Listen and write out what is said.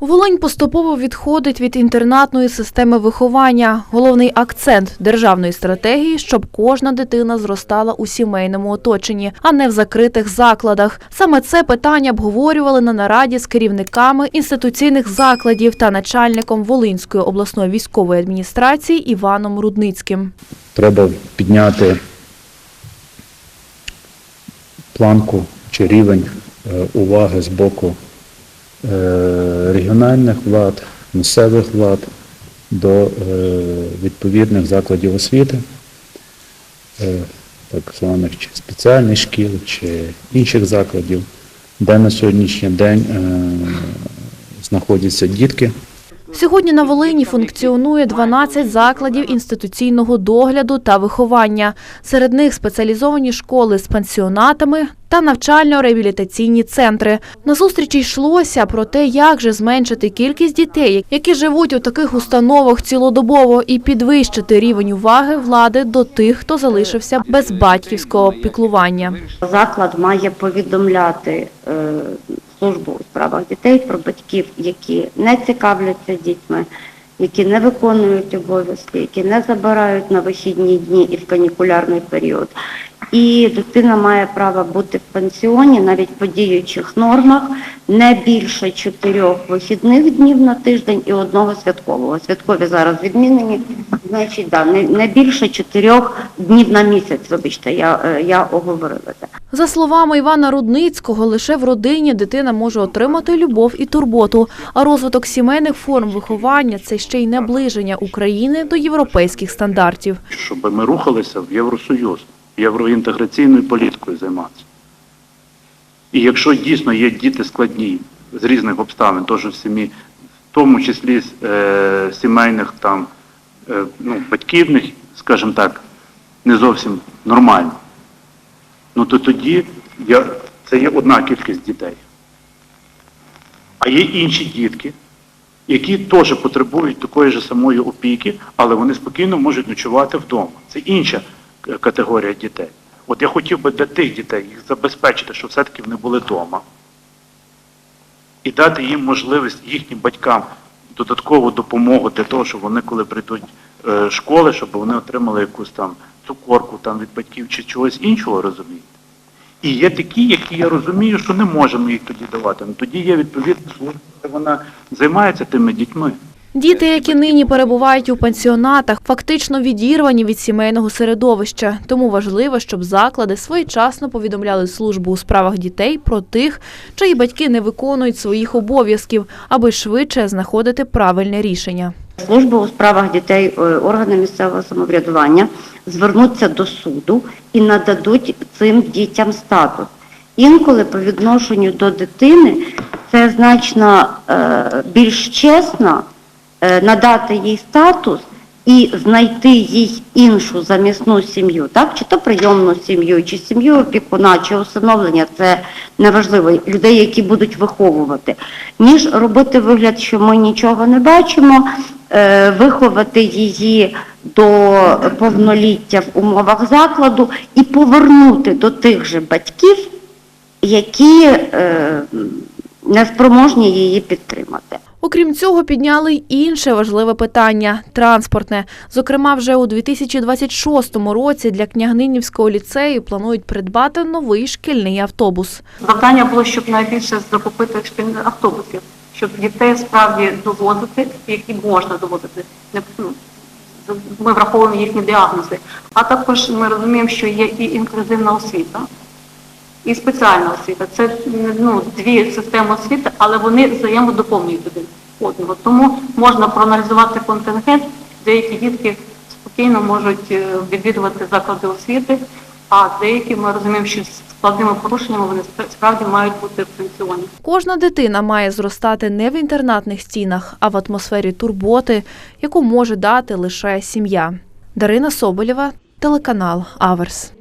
Волинь поступово відходить від інтернатної системи виховання. Головний акцент державної стратегії, щоб кожна дитина зростала у сімейному оточенні, а не в закритих закладах. Саме це питання обговорювали на нараді з керівниками інституційних закладів та начальником Волинської обласної військової адміністрації Іваном Рудницьким. треба підняти планку чи рівень е, уваги з боку регіональних влад, місцевих влад до е, відповідних закладів освіти, е, так званих чи спеціальних шкіл, чи інших закладів, де на сьогоднішній день е, знаходяться дітки. Сьогодні на Волині функціонує 12 закладів інституційного догляду та виховання. Серед них спеціалізовані школи з пансіонатами та навчально-реабілітаційні центри. На зустрічі йшлося про те, як же зменшити кількість дітей, які живуть у таких установах цілодобово, і підвищити рівень уваги влади до тих, хто залишився без батьківського піклування. Заклад має повідомляти е, службу у справах дітей про батьків, які не цікавляться дітьми, які не виконують обов'язки, які не забирають на вихідні дні і в канікулярний період. І дитина має право бути в пансіоні навіть по діючих нормах не більше чотирьох вихідних днів на тиждень і одного святкового. Святкові зараз відмінені, значить, да, не, більше чотирьох днів на місяць, вибачте, я, е, я оговорила це. За словами Івана Рудницького, лише в родині дитина може отримати любов і турботу, а розвиток сімейних форм виховання це ще й наближення України до європейських стандартів. щоб ми рухалися в Євросоюз, євроінтеграційною політикою займатися. І якщо дійсно є діти складні з різних обставин, теж в сім'ї, в тому числі е, сімейних там, е, ну, батьківних, скажімо так, не зовсім нормально, ну то тоді я, це є одна кількість дітей. А є інші дітки, які теж потребують такої ж самої опіки, але вони спокійно можуть ночувати вдома. Це інша е, категорія дітей. От я хотів би для тих дітей їх забезпечити, щоб все-таки вони були вдома. І дати їм можливість їхнім батькам додаткову допомогу для того, щоб вони, коли прийдуть е, школи, щоб вони отримали якусь там цукорку там, від батьків чи чогось іншого, розумієте? І є такі, які я розумію, що не можемо їх тоді давати. Ну тоді є відповідна служба, де вона займається тими дітьми. Діти, які нині перебувають у пансіонатах, фактично відірвані від сімейного середовища. Тому важливо, щоб заклади своєчасно повідомляли службу у справах дітей про тих, чиї батьки не виконують своїх обов'язків, аби швидше знаходити правильне рішення. Служба у справах дітей, е, органи місцевого самоврядування звернуться до суду і нададуть цим дітям статус. Інколи по відношенню до дитини це значно е, більш чесно е, надати їй статус і знайти їй іншу замісну сім'ю, так? Чи то прийомну сім'ю, чи сім'ю опікуна, чи усиновлення, це неважливо, людей, які будуть виховувати, ніж робити вигляд, що ми нічого не бачимо, виховати її до повноліття в умовах закладу і повернути до тих же батьків, які е, не спроможні її підтримати. Окрім цього, підняли й інше важливе питання транспортне. Зокрема, вже у 2026 році для княгнинівського ліцею планують придбати новий шкільний автобус. Завдання було, щоб найбільше закупити шкільних автобусів, щоб дітей справді довозити, які можна довозити. Не- ну, Ми враховуємо їхні діагнози. А також ми розуміємо, що є і інклюзивна освіта, і спеціальна освіта. Це ну, дві системи освіти, але вони взаємодоповнюють один одного. Тому можна проаналізувати контингент, деякі дітки спокійно можуть е, відвідувати заклади освіти, а деякі ми розуміємо, що з складними порушеннями вони справді мають бути в пенсіоні. Кожна дитина має зростати не в інтернатних стінах, а в атмосфері турботи, яку може дати лише сім'я. Дарина Соболєва, телеканал Аверс.